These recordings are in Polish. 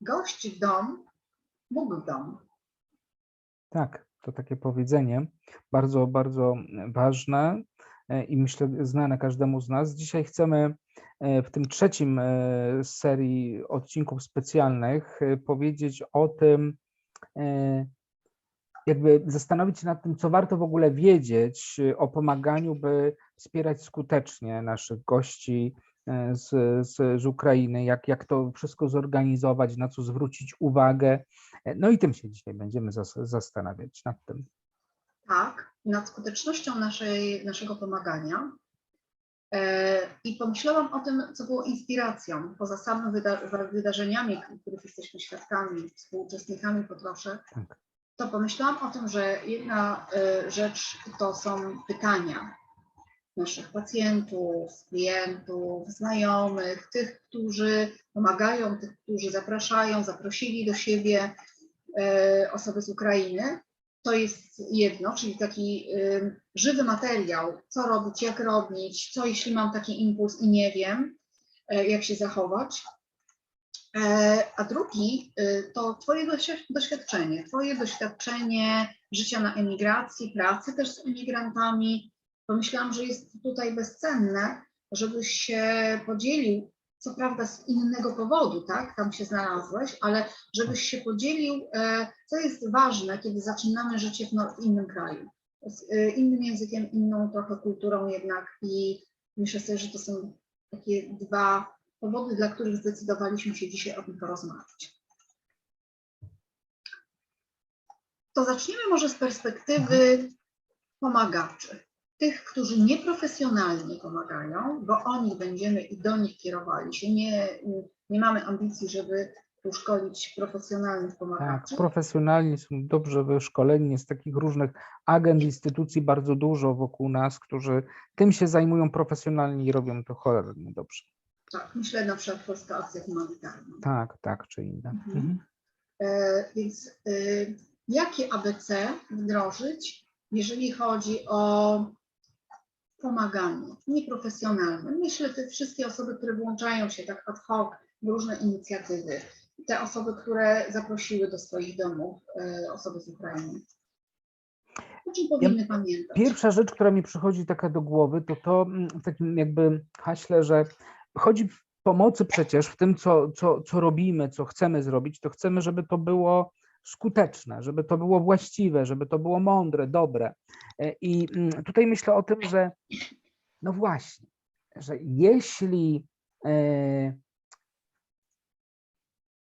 Gość w dom, Bóg dom. Tak, to takie powiedzenie, bardzo, bardzo ważne e, i myślę znane każdemu z nas. Dzisiaj chcemy e, w tym trzecim e, serii odcinków specjalnych powiedzieć o tym, jakby zastanowić się nad tym, co warto w ogóle wiedzieć o pomaganiu, by wspierać skutecznie naszych gości z, z, z Ukrainy, jak, jak to wszystko zorganizować, na co zwrócić uwagę. E, No i tym się dzisiaj będziemy zas- zastanawiać nad tym. Tak, nad skutecznością naszej, naszego pomagania. E, I pomyślałam o tym, co było inspiracją, poza samymi wyda wydarzeniami, których jesteśmy świadkami, współuczestnikami po trosze, Tak. to pomyślałam o tym, że jedna e, rzecz to są pytania naszych pacjentów, klientów, znajomych, tych, którzy pomagają, tych, którzy zapraszają, zaprosili do siebie e, osoby z Ukrainy. To jest jedno, czyli taki y, żywy materiał, co robić, jak robić, co jeśli mam taki impuls i nie wiem, e, jak się zachować. E, A drugi to Twoje doświ- doświadczenie, Twoje doświadczenie życia na emigracji, pracy też z emigrantami. Pomyślałam, że jest tutaj bezcenne, żebyś się podzielił, co prawda z innego powodu, tak, tam się znalazłeś, ale żebyś się podzielił, e, co jest ważne, kiedy zaczynamy życie w, no, w innym kraju, z e, innym językiem, inną trochę kulturą jednak i myślę sobie, że to są takie dwa powody, dla których zdecydowaliśmy się dzisiaj o tym porozmawiać. To zaczniemy może z perspektywy pomagaczy. Tych, którzy nieprofesjonalnie pomagają, bo o nich będziemy i do nich kierowali się. Nie, nie mamy ambicji, żeby tu szkolić profesjonalnych Tak, pomagaczy. profesjonalni są dobrze wyszkoleni, jest takich różnych agent, instytucji bardzo dużo wokół nas, którzy tym się zajmują profesjonalnie i robią to cholernie dobrze. Tak, myślę na przykład Polska Akcja Humanitarna. Tak, tak, czy inne. Mhm. Mhm. E, Więc y, jakie ABC wdrożyć, jeżeli chodzi o pomaganie nieprofesjonalne? Myślę, te wszystkie osoby, które włączają się tak ad hoc w różne inicjatywy, te osoby, które zaprosiły do swoich domów e, osoby z Ukrainy. O czym powinny pamiętać? Pierwsza rzecz, która mi przychodzi taka do głowy, to to mm, w takim jakby haśle, że chodzi pomocy przecież w tym, co, co, co robimy, co chcemy zrobić, to chcemy, żeby to było skuteczne, żeby to było właściwe, żeby to było mądre, dobre. E, I mm, tutaj myślę o tym, że no właśnie, że jeśli e,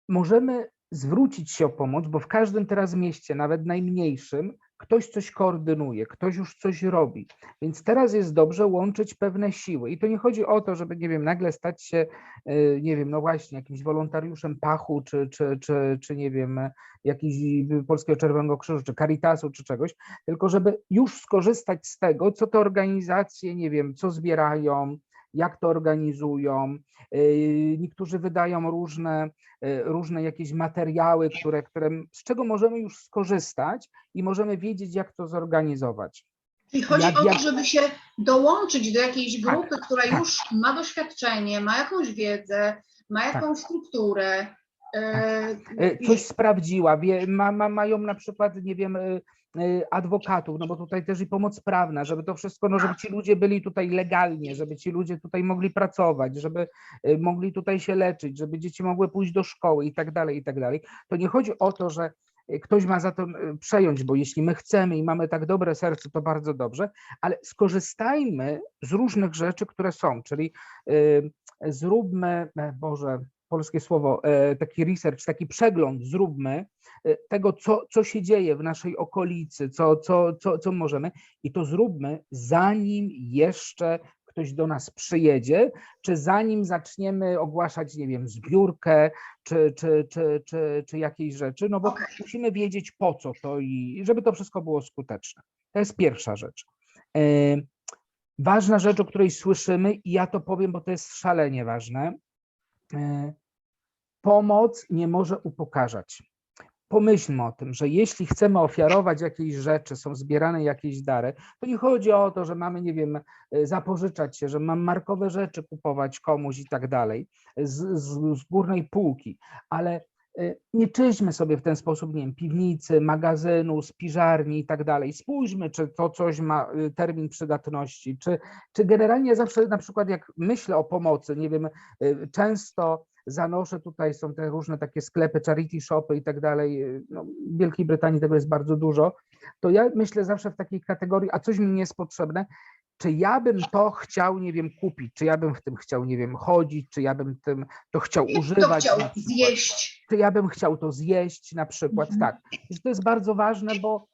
możemy zwrócić się o pomoc, bo w każdym teraz mieście, nawet najmniejszym, ktoś coś koordynuje, ktoś już coś robi. Więc teraz jest dobrze łączyć pewne siły. I to nie chodzi o to, żeby, nie wiem, nagle stać się, y, nie wiem, no właśnie, jakimś wolontariuszem Pachu, czy, czy, czy, czy nie wiem, jakiś Polskiego Czerwonego Krzyżu, czy Caritasu, czy czegoś, tylko żeby już skorzystać z tego, co te organizacje, nie wiem, co zbierają, jak to organizują. Y, Niektórzy wydają różne, y, różne jakieś materiały, które, które, z czego możemy już skorzystać i możemy wiedzieć, jak to zorganizować. Czyli chodzi jak- o jak- to, żeby się dołączyć do jakiejś Tak, grupy, która tak. już ma doświadczenie, ma jakąś wiedzę, ma jakąś strukturę. e, E, i- Coś sprawdziła, wie, ma, ma, mają na przykład, nie wiem, adwokatów, no bo tutaj też i pomoc prawna, żeby to wszystko, no żeby ci ludzie byli tutaj legalnie, żeby ci ludzie tutaj mogli pracować, żeby e, mogli tutaj się leczyć, żeby dzieci mogły pójść do szkoły i tak dalej, i tak dalej. To nie chodzi o to, że e, ktoś ma za to przejąć, bo jeśli my chcemy i mamy tak dobre serce, to bardzo dobrze, ale skorzystajmy z różnych rzeczy, które są, czyli zróbmy, e, Boże, polskie słowo, e, taki research, taki przegląd zróbmy e, tego, co, co się dzieje w naszej okolicy, co, co, co, co możemy i to zróbmy zanim jeszcze ktoś do nas przyjedzie, czy zanim zaczniemy ogłaszać, nie wiem, zbiórkę, czy, czy, czy, czy, czy jakieś rzeczy, no bo Okej. musimy wiedzieć po co to i żeby to wszystko było skuteczne. To jest pierwsza rzecz. E, Ważna rzecz, o której słyszymy, i ja to powiem, bo to jest szalenie ważne. E, Pomoc nie może upokarzać. pomyślmy o tym, że jeśli chcemy ofiarować jakieś rzeczy, są zbierane jakieś dary, to nie chodzi o to, że mamy, nie wiem, y, zapożyczać się, że mam markowe rzeczy kupować komuś i tak dalej z, z, z górnej półki, ale nie czyśćmy sobie w ten sposób, nie wiem, piwnicy, magazynu, spiżarni i tak dalej. Spójrzmy, czy to coś ma y, termin przydatności, czy, czy generalnie zawsze na przykład jak myślę o pomocy, nie wiem, y, często zanoszę tutaj, są te różne takie sklepy, charity shopy i tak dalej, y, no, w Wielkiej Brytanii tego jest bardzo dużo, to ja myślę zawsze w takiej kategorii, a coś mi nie jest potrzebne, czy ja bym to chciał, nie wiem, kupić, czy ja bym w tym chciał, nie wiem, chodzić, czy ja bym tym to chciał Kto używać. chciał na przykład zjeść? czy ja bym chciał to zjeść na przykład, Mhm. tak. I to jest bardzo ważne, bo,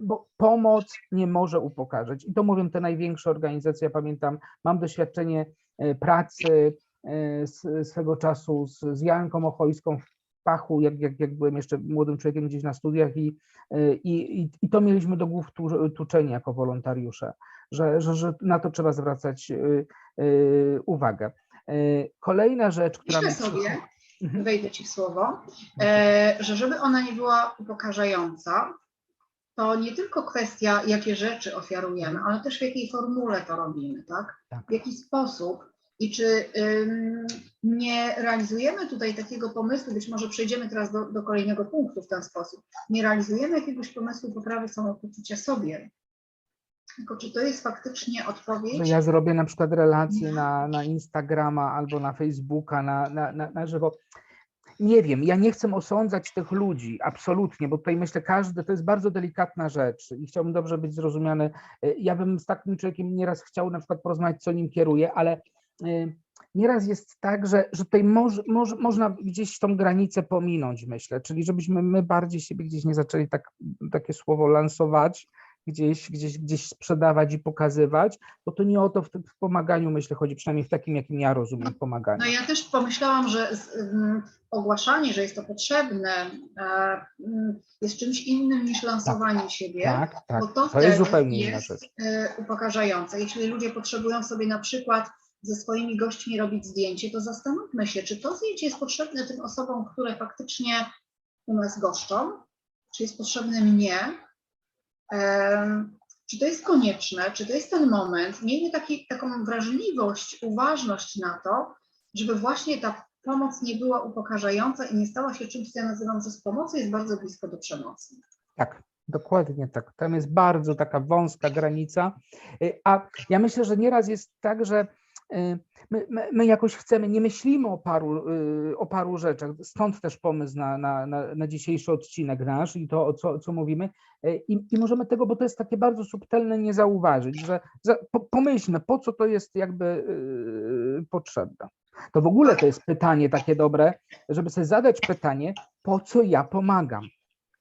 bo pomoc nie może upokarzać. I to mówią te największe organizacje. Ja pamiętam, mam doświadczenie e, pracy e, swego czasu z, z Janką Ochojską w Pachu, jak, jak, jak byłem jeszcze młodym człowiekiem gdzieś na studiach i, e, i, i, to mieliśmy do głów tu, tuczeni jako wolontariusze, że, że, że na to trzeba zwracać e, e, uwagę. Kolejna rzecz, która Myślę sobie, Mhm. wejdę Ci w słowo, e, że żeby ona nie była upokarzająca, to nie tylko kwestia, jakie rzeczy ofiarujemy, ale też w jakiej formule to robimy, tak? Tak. W jaki sposób i czy ym, nie realizujemy tutaj takiego pomysłu, być może przejdziemy teraz do, do kolejnego punktu w ten sposób, nie realizujemy jakiegoś pomysłu poprawy samopoczucia sobie, tylko czy to jest faktycznie odpowiedź? że ja zrobię na przykład relację na, na Instagrama albo na Facebooka, na, na, na, na żywo. Nie wiem, ja nie chcę osądzać tych ludzi, absolutnie, bo tutaj myślę, każdy, to jest bardzo delikatna rzecz i chciałbym dobrze być zrozumiany. Ja bym z takim człowiekiem nieraz chciał na przykład porozmawiać, co nim kieruje, ale nieraz jest tak, że, że tutaj moż, moż, można gdzieś tą granicę pominąć, myślę, czyli żebyśmy my bardziej siebie gdzieś nie zaczęli tak, takie słowo lansować, gdzieś, gdzieś, gdzieś sprzedawać i pokazywać, bo to nie o to w, w pomaganiu, myślę, chodzi przynajmniej w takim, jakim ja rozumiem pomaganiu. No ja też pomyślałam, że z, ym, ogłaszanie, że jest to potrzebne, ym, jest czymś innym niż lansowanie siebie. Tak, tak, Bo to, to jest zupełnie inna jest rzecz. e, upokarzające. Jeśli ludzie potrzebują sobie na przykład ze swoimi gośćmi robić zdjęcie, to zastanówmy się, czy to zdjęcie jest potrzebne tym osobom, które faktycznie u nas goszczą, czy jest potrzebne mnie, czy to jest konieczne, czy to jest ten moment. Miejmy taki, taką wrażliwość, uważność na to, żeby właśnie ta pomoc nie była upokarzająca i nie stała się czymś, co ja nazywam, że z pomocy jest bardzo blisko do przemocy. Tak, dokładnie tak. Tam jest bardzo taka wąska granica. Y, A ja myślę, że nieraz jest tak, że my, my, my jakoś chcemy, nie myślimy o paru, y, o paru rzeczach. Stąd też pomysł na, na, na, na dzisiejszy odcinek nasz i to, co, co mówimy. Y, I, I możemy tego, bo to jest takie bardzo subtelne, nie zauważyć, że za, po, pomyślmy, po co to jest jakby y, potrzebne. To w ogóle to jest pytanie takie dobre, żeby sobie zadać pytanie, po co ja pomagam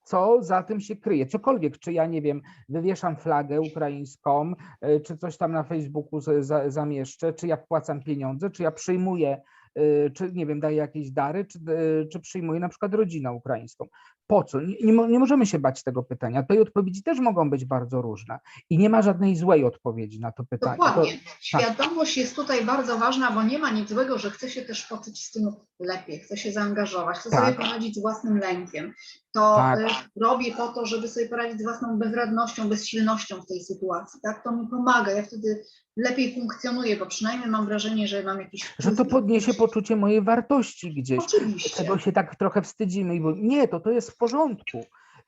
co za tym się kryje. Cokolwiek, czy ja nie wiem, wywieszam flagę ukraińską, y, czy coś tam na Facebooku zamieszczę, czy ja wpłacam pieniądze, czy ja przyjmuję, y, czy nie wiem, daję jakieś dary, czy, y, czy przyjmuję na przykład rodzinę ukraińską. Po co? Nie, nie, nie możemy się bać tego pytania. Tutaj odpowiedzi też mogą być bardzo różne i nie ma żadnej złej odpowiedzi na to pytanie. To- Dokładnie. Świadomość jest tutaj bardzo ważna, bo nie ma nic złego, że chce się też poczuć z tym lepiej, chce się zaangażować, chce Tak. sobie poradzić z własnym lękiem. To Tak. y, robię po to, żeby sobie poradzić z własną bezradnością, bezsilnością w tej sytuacji. Tak? To mi pomaga. Ja wtedy lepiej funkcjonuję, bo przynajmniej mam wrażenie, że mam jakiś. że to podniesie poczucie mojej wartości gdzieś. Oczywiście. Czego się tak trochę wstydzimy, bo nie, to to jest w porządku.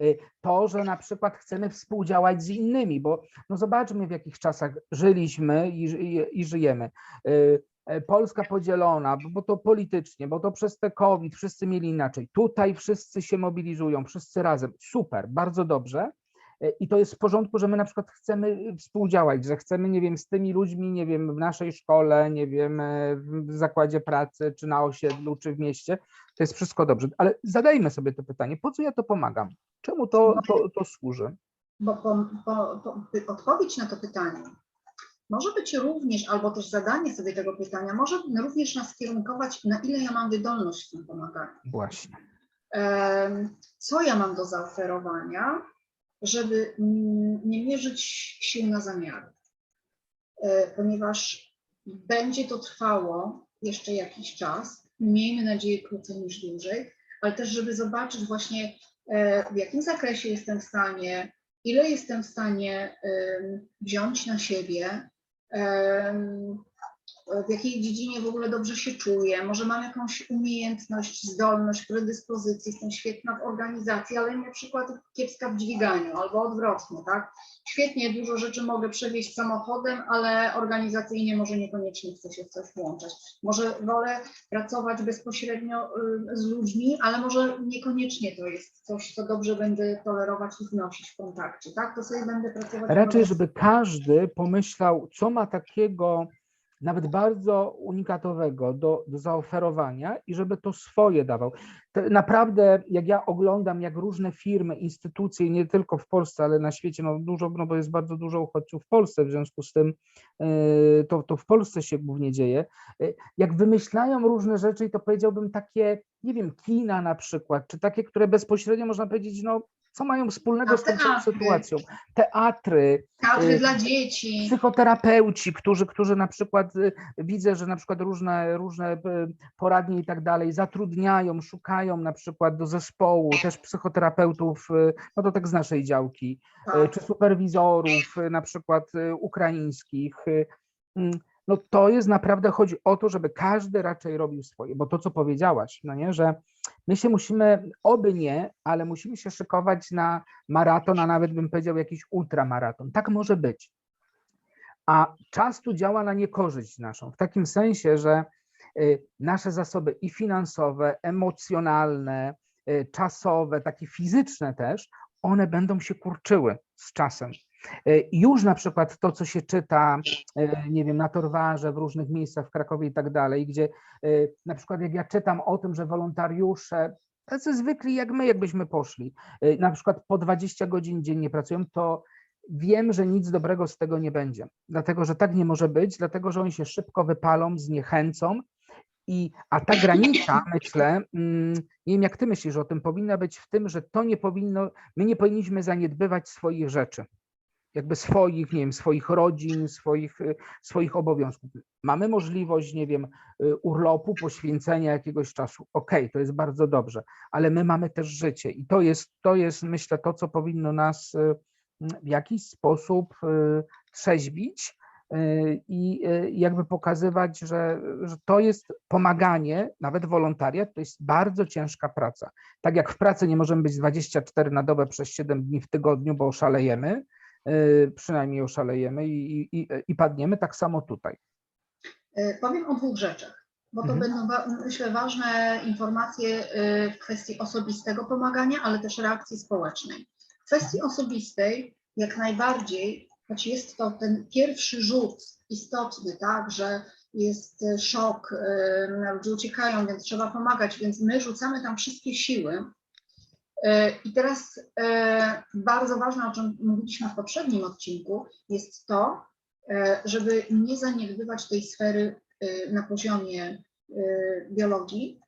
Y, To, że na przykład chcemy współdziałać z innymi, bo no zobaczmy w jakich czasach żyliśmy i, i, i żyjemy. Y, y, Polska podzielona, bo- to politycznie, bo to przez te COVID wszyscy mieli inaczej. Tutaj wszyscy się mobilizują, wszyscy razem. Super, bardzo dobrze. Y, I to jest w porządku, że my na przykład chcemy współdziałać, że chcemy, nie wiem, z tymi ludźmi, nie wiem, w naszej szkole, nie wiem, e, w zakładzie pracy, czy na osiedlu, czy w mieście. To jest wszystko dobrze, ale zadajmy sobie to pytanie, po co ja to pomagam? Czemu to, to, to służy? Bo po, po, po, by- odpowiedź na to pytanie może być również, albo też zadanie sobie tego pytania, może również nas kierunkować, na ile ja mam wydolność w tym pomaganiu. Właśnie. Co ja mam do zaoferowania, żeby mm, nie mierzyć sił na zamiary. E, Ponieważ będzie to trwało jeszcze jakiś czas, miejmy nadzieję krócej niż dłużej, ale też żeby zobaczyć właśnie e, w jakim zakresie jestem w stanie, ile jestem w stanie wziąć na siebie, w jakiej dziedzinie w ogóle dobrze się czuję, może mam jakąś umiejętność, zdolność, predyspozycję, jestem świetna w organizacji, ale na przykład kiepska w dźwiganiu albo odwrotnie, tak? Świetnie dużo rzeczy mogę przewieźć samochodem, ale organizacyjnie może niekoniecznie chcę się w coś włączać. Może wolę pracować bezpośrednio y, z ludźmi, ale może niekoniecznie to jest coś, co dobrze będę tolerować i znosić w kontakcie, tak? To sobie będę pracować. Raczej, żeby każdy pomyślał, co ma takiego nawet bardzo unikatowego do, do zaoferowania i żeby to swoje dawał. Naprawdę, jak ja oglądam, jak różne firmy, instytucje, nie tylko w Polsce, ale na świecie, no dużo, no bo jest bardzo dużo uchodźców w Polsce, w związku z tym yy, to, to w Polsce się głównie dzieje, yy, jak wymyślają różne rzeczy i to powiedziałbym takie, nie wiem, kina na przykład, czy takie, które bezpośrednio można powiedzieć, no co mają wspólnego z tą teatry. sytuacją. Teatry, Teatry y, dla dzieci. psychoterapeuci, którzy, którzy na przykład y, widzę, że na przykład różne, różne y, poradnie i tak dalej zatrudniają, szukają na przykład do zespołu też psychoterapeutów, y, no to tak z naszej działki, y, Tak. czy superwizorów y, na przykład ukraińskich. No to jest naprawdę, chodzi o to, żeby każdy raczej robił swoje, bo to, co powiedziałaś, no nie, że my się musimy, oby nie, ale musimy się szykować na maraton, a nawet bym powiedział jakiś ultramaraton. Tak może być. A czas tu działa na niekorzyść naszą, w takim sensie, że y, nasze zasoby i finansowe, emocjonalne, y, czasowe, takie fizyczne też, one będą się kurczyły z czasem. Y, Już na przykład to, co się czyta, y, nie wiem, na Torwarze, w różnych miejscach w Krakowie i tak dalej, gdzie y, na przykład jak ja czytam o tym, że wolontariusze, tacy zwykli jak my, jakbyśmy poszli, na przykład po 20 godzin dziennie pracują, to wiem, że nic dobrego z tego nie będzie. Dlatego, że tak nie może być, dlatego, że oni się szybko wypalą, zniechęcą. I, a ta granica, myślę, mm, nie wiem jak ty myślisz o tym, powinna być w tym, że to nie powinno, my nie powinniśmy zaniedbywać swoich rzeczy. Jakby swoich, nie wiem, swoich rodzin, swoich, y, swoich obowiązków. Mamy możliwość, nie wiem, y, urlopu, poświęcenia jakiegoś czasu. Okej, to jest bardzo dobrze, ale my mamy też życie i to jest, to jest myślę, to, co powinno nas y, w jakiś sposób trzeźwić y, i jakby pokazywać, że, że to jest pomaganie, nawet wolontariat, to jest bardzo ciężka praca. Tak jak w pracy nie możemy być 24 na dobę przez 7 dni w tygodniu, bo oszalejemy, przynajmniej oszalejemy i, i, i- padniemy, tak samo tutaj. E, Powiem o dwóch rzeczach, bo to Mhm. będą, myślę, ważne informacje e, w kwestii osobistego pomagania, ale też reakcji społecznej. W kwestii osobistej jak najbardziej, choć jest to ten pierwszy rzut istotny, tak, że jest e, szok, e, ludzie uciekają, więc trzeba pomagać, więc my rzucamy tam wszystkie siły. E, I teraz e, bardzo ważne, o czym mówiliśmy w poprzednim odcinku, jest to, e, żeby nie zaniedbywać tej sfery na poziomie biologii,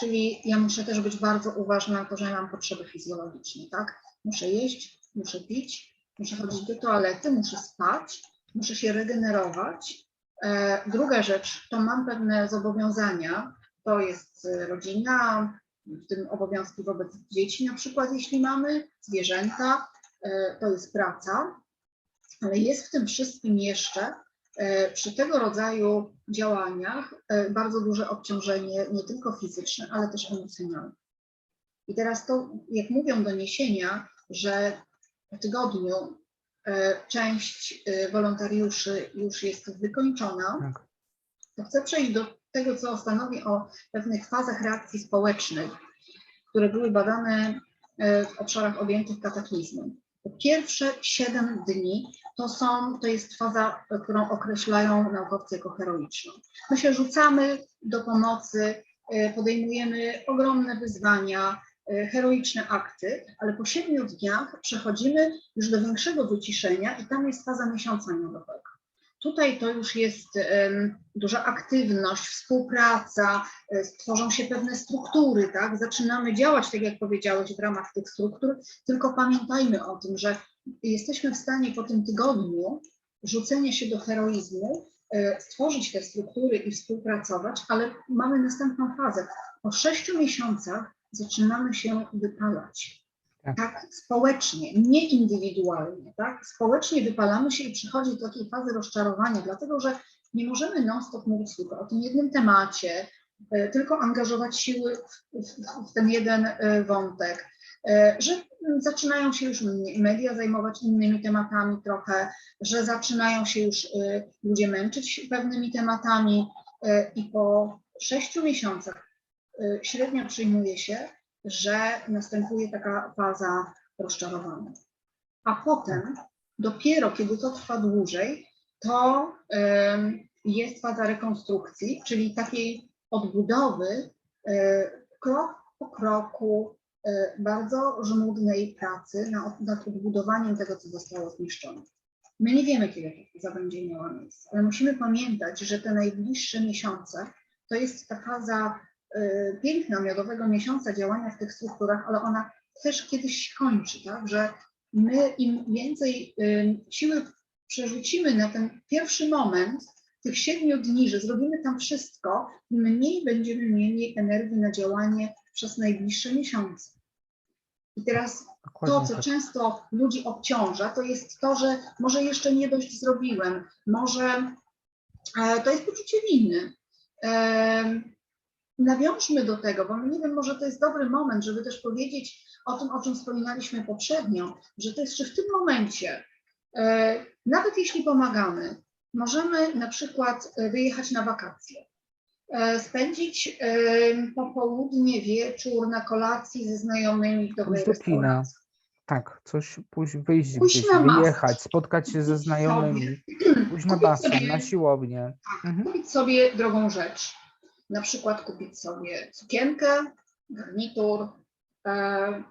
czyli ja muszę też być bardzo uważna na to, że mam potrzeby fizjologiczne, tak? Muszę jeść, muszę pić, muszę chodzić do toalety, muszę spać, muszę się regenerować. Druga rzecz, to mam pewne zobowiązania, to jest rodzina, w tym obowiązki wobec dzieci na przykład, jeśli mamy, zwierzęta, e, to jest praca, ale jest w tym wszystkim jeszcze e, przy tego rodzaju działaniach e, bardzo duże obciążenie nie tylko fizyczne, ale też emocjonalne. I teraz to, jak mówią doniesienia, że w tygodniu część wolontariuszy już jest wykończona, Tak. To chcę przejść do tego, co stanowi o pewnych fazach reakcji społecznej, które były badane e, w obszarach objętych kataklizmem. Pierwsze 7 dni to, są, to jest faza, którą określają naukowcy jako heroiczną. My się rzucamy do pomocy, e, podejmujemy ogromne wyzwania, e, heroiczne akty, ale po 7 dniach przechodzimy już do większego wyciszenia i tam jest faza miesiąca miodowego. Tutaj to już jest duża aktywność, współpraca, e, tworzą się pewne struktury, tak? Zaczynamy działać, tak jak powiedziałeś, w ramach tych struktur, tylko pamiętajmy o tym, że jesteśmy w stanie po tym tygodniu rzucenia się do heroizmu, e, stworzyć te struktury i współpracować, ale mamy następną fazę. Po sześciu miesiącach zaczynamy się wypalać. Tak. tak społecznie, nie indywidualnie, tak? Społecznie wypalamy się i przychodzi do takiej fazy rozczarowania, dlatego że nie możemy non-stop mówić tylko o tym jednym temacie, e, tylko angażować siły w, w, w ten jeden e, wątek, e, że zaczynają się już media zajmować innymi tematami trochę, że zaczynają się już ludzie męczyć pewnymi tematami i po sześciu miesiącach średnio przyjmuje się, że następuje taka faza rozczarowania. A potem, dopiero kiedy to trwa dłużej, to jest faza rekonstrukcji, czyli takiej odbudowy e, krok po kroku, e, bardzo żmudnej pracy nad, odbudowaniem tego, co zostało zniszczone. My nie wiemy, kiedy to będzie miało miejsce, ale musimy pamiętać, że te najbliższe miesiące to jest ta faza piękna miodowego miesiąca działania w tych strukturach, ale ona też kiedyś się kończy, tak? Że my im więcej y, siły przerzucimy na ten pierwszy moment tych siedmiu dni, że zrobimy tam wszystko, im mniej będziemy mieli energii na działanie przez najbliższe miesiące. I teraz to, co tak. często ludzi obciąża, to jest to, że może jeszcze nie dość zrobiłem, może e, to jest poczucie winy. Nawiążmy do tego, bo nie wiem, może to jest dobry moment, żeby też powiedzieć o tym, o czym wspominaliśmy poprzednio, że to jest, że w tym momencie, e, nawet jeśli pomagamy, możemy na przykład e, wyjechać na wakacje, e, spędzić popołudnie, wieczór na kolacji ze znajomymi w dobrej restauracji. Tak, coś pójść, wyjść Pójść gdzieś, masę. wyjechać, spotkać się ze znajomymi, pójść na basen, na siłownię. Mhm. kupić sobie drogą rzecz. Na przykład kupić sobie sukienkę, garnitur. E,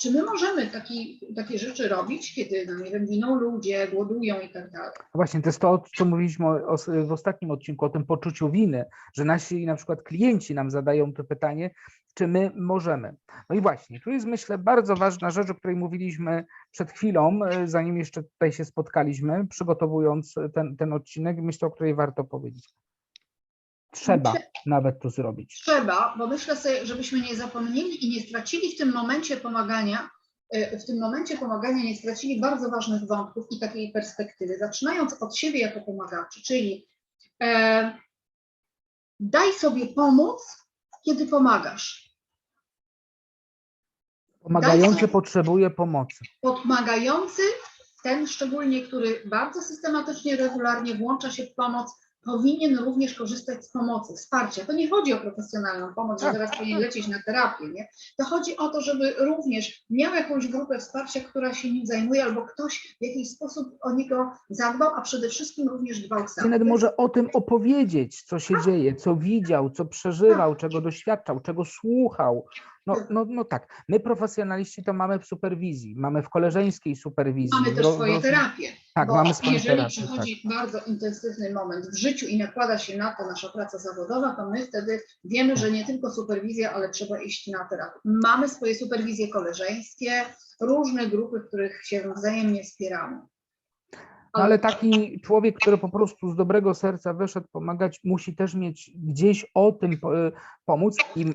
czy my możemy taki, takie rzeczy robić, kiedy, no nie wiem, giną ludzie, głodują i tak dalej? No Właśnie, to jest to, o co mówiliśmy o, o, w ostatnim odcinku, o tym poczuciu winy, że nasi na przykład klienci nam zadają to pytanie, czy my możemy. No i właśnie, tu jest myślę bardzo ważna rzecz, o której mówiliśmy przed chwilą, e, zanim jeszcze tutaj się spotkaliśmy, przygotowując ten, ten odcinek, myślę, o której warto powiedzieć. Trzeba nawet to zrobić. Trzeba, bo myślę sobie, żebyśmy nie zapomnieli i nie stracili w tym momencie pomagania, e, w tym momencie pomagania nie stracili bardzo ważnych wątków i takiej perspektywy, zaczynając od siebie jako pomagaczy, czyli e, daj sobie pomóc, kiedy pomagasz. Pomagający potrzebuje pomocy. Pomagający, ten szczególnie, który bardzo systematycznie, regularnie włącza się w pomoc, powinien również korzystać z pomocy, wsparcia. To nie chodzi o profesjonalną pomoc, że Tak, teraz powinien lecieć na terapię, nie? To chodzi o to, żeby również miał jakąś grupę wsparcia, która się nim zajmuje, albo ktoś w jakiś sposób o niego zadbał, a przede wszystkim również dbał sam. Nawet może o tym opowiedzieć, co się dzieje, co widział, co przeżywał, czego doświadczał, czego słuchał. No, no, no tak, my profesjonaliści to mamy w superwizji, mamy w koleżeńskiej superwizji. Mamy też swoje terapie. Tak, bo mamy jeżeli. Tak. przychodzi bardzo intensywny moment w życiu i nakłada się na to nasza praca zawodowa, to my wtedy wiemy, że nie tylko superwizja, ale trzeba iść na terapię. Mamy swoje superwizje koleżeńskie, różne grupy, w których się wzajemnie wspieramy. No, ale taki człowiek, który po prostu z dobrego serca wyszedł pomagać, musi też mieć gdzieś o tym y, pomóc i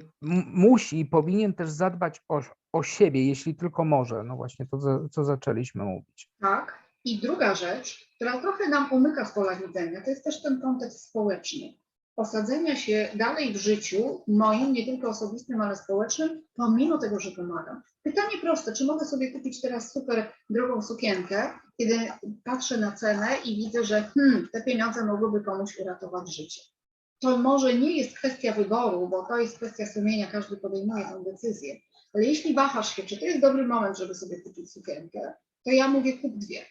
musi i powinien też zadbać o, o siebie, jeśli tylko może. No właśnie to, co zaczęliśmy mówić. Tak. I druga rzecz, która trochę nam umyka z pola widzenia, to jest też ten kontekst społeczny. Osadzenia się dalej w życiu, moim, nie tylko osobistym, ale społecznym, pomimo tego, że pomagam. Pytanie proste, czy mogę sobie kupić teraz super drogą sukienkę, kiedy patrzę na cenę i widzę, że hmm, te pieniądze mogłyby komuś uratować życie. To może nie jest kwestia wyboru, bo to jest kwestia sumienia, każdy podejmuje tę decyzję. Ale jeśli wahasz się, czy to jest dobry moment, żeby sobie kupić sukienkę, to ja mówię kup dwie.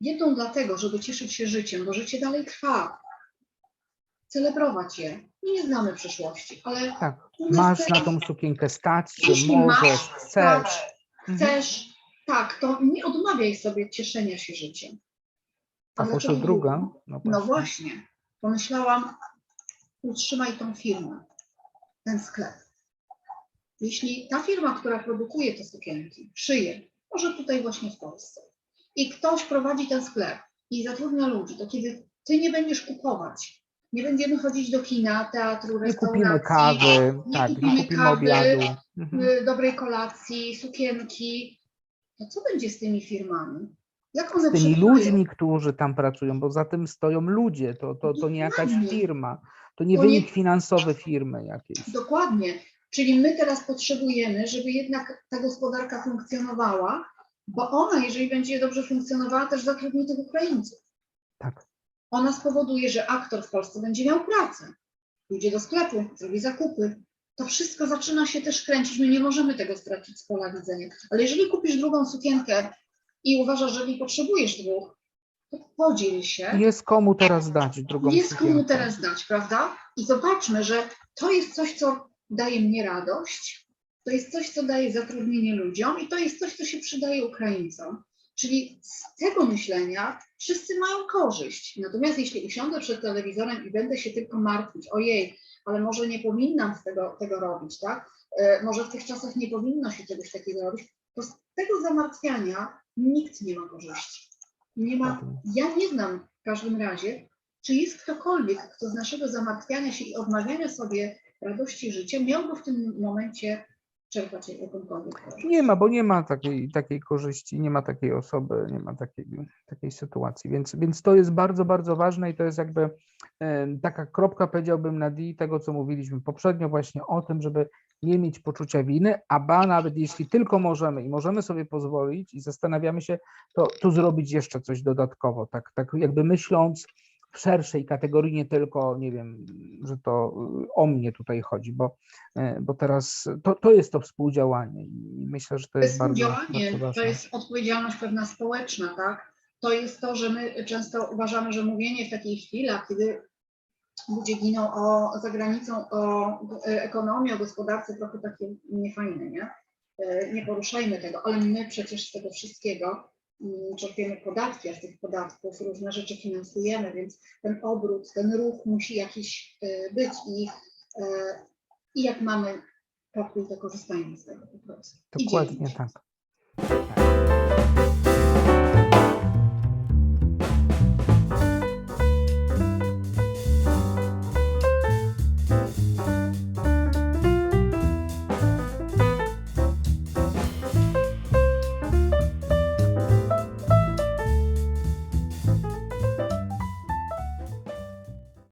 Jedną dlatego, żeby cieszyć się życiem, bo życie dalej trwa. Celebrować je. Nie znamy przyszłości, ale Tak, masz na tą sukienkę stać Jeśli możesz, masz, chcesz. Mhm. chcesz, tak, to nie odmawiaj sobie cieszenia się życiem. A po co dlaczego druga? No No właśnie. właśnie, pomyślałam, utrzymaj tą firmę, ten sklep. Jeśli ta firma, która produkuje te sukienki, szyje, może tutaj właśnie w Polsce, i ktoś prowadzi ten sklep i zatrudnia ludzi, to kiedy ty nie będziesz kupować, nie będziemy chodzić do kina, teatru, Nie kupimy restauracji, kawy, nie tak, kupimy nie kupimy kawy, obiadu. Mhm. y, dobrej kolacji, sukienki. To co będzie z tymi firmami? Jak one Z tymi ludźmi, którzy tam pracują, bo za tym stoją ludzie, to, to, to nie jakaś firma, to nie To nie- wynik finansowy firmy jakiejś. Dokładnie. Czyli my teraz potrzebujemy, żeby jednak ta gospodarka funkcjonowała, bo ona, jeżeli będzie dobrze funkcjonowała, też zatrudni tych Ukraińców. Tak. Ona spowoduje, że aktor w Polsce będzie miał pracę, pójdzie do sklepu, zrobi zakupy. To wszystko zaczyna się też kręcić. My nie możemy tego stracić z pola widzenia. Ale jeżeli kupisz drugą sukienkę i uważasz, że nie potrzebujesz dwóch, to podziel się. Jest komu teraz dać drugą Jest komu sukienkę. teraz dać, prawda? I zobaczmy, że to jest coś, co daje mnie radość, to jest coś, co daje zatrudnienie ludziom i to jest coś, co się przydaje Ukraińcom. Czyli z tego myślenia wszyscy mają korzyść. Natomiast jeśli usiądę przed telewizorem i będę się tylko martwić, ojej, ale może nie powinnam z tego, tego robić, tak? E, może w tych czasach nie powinno się czegoś takiego robić, to z tego zamartwiania nikt nie ma korzyści. Nie ma, ja nie znam w każdym razie, czy jest ktokolwiek, kto z naszego zamartwiania się i odmawiania sobie radości życia miałby w tym momencie czerpać jakąkolwiek? Nie ma, bo nie ma takiej, takiej korzyści, nie ma takiej osoby, nie ma takiej, takiej sytuacji. Więc, więc to jest bardzo, bardzo ważne i to jest jakby em, taka kropka, powiedziałbym, na D tego, co mówiliśmy poprzednio, właśnie o tym, żeby nie mieć poczucia winy, a ba nawet jeśli tylko możemy i możemy sobie pozwolić i zastanawiamy się, to, to zrobić jeszcze coś dodatkowo, tak, tak jakby myśląc w szerszej kategorii, nie tylko, nie wiem, że to y, o mnie tutaj chodzi, bo, e, bo teraz to, to jest to współdziałanie i myślę, że to To jest bardzo, współdziałanie, bardzo to ważne. jest odpowiedzialność pewna społeczna, tak? To jest to, że my często uważamy, że mówienie w takich chwilach, kiedy ludzie giną o, za granicą o e, ekonomii, o gospodarce, trochę takie niefajne, nie? E, Nie poruszajmy tego, ale my przecież z tego wszystkiego czerpiemy podatki, a z tych podatków różne rzeczy finansujemy, więc ten obrót, ten ruch musi jakiś e, być i, e, i jak mamy pokój, to korzystajmy z tego po prostu. Dokładnie tak.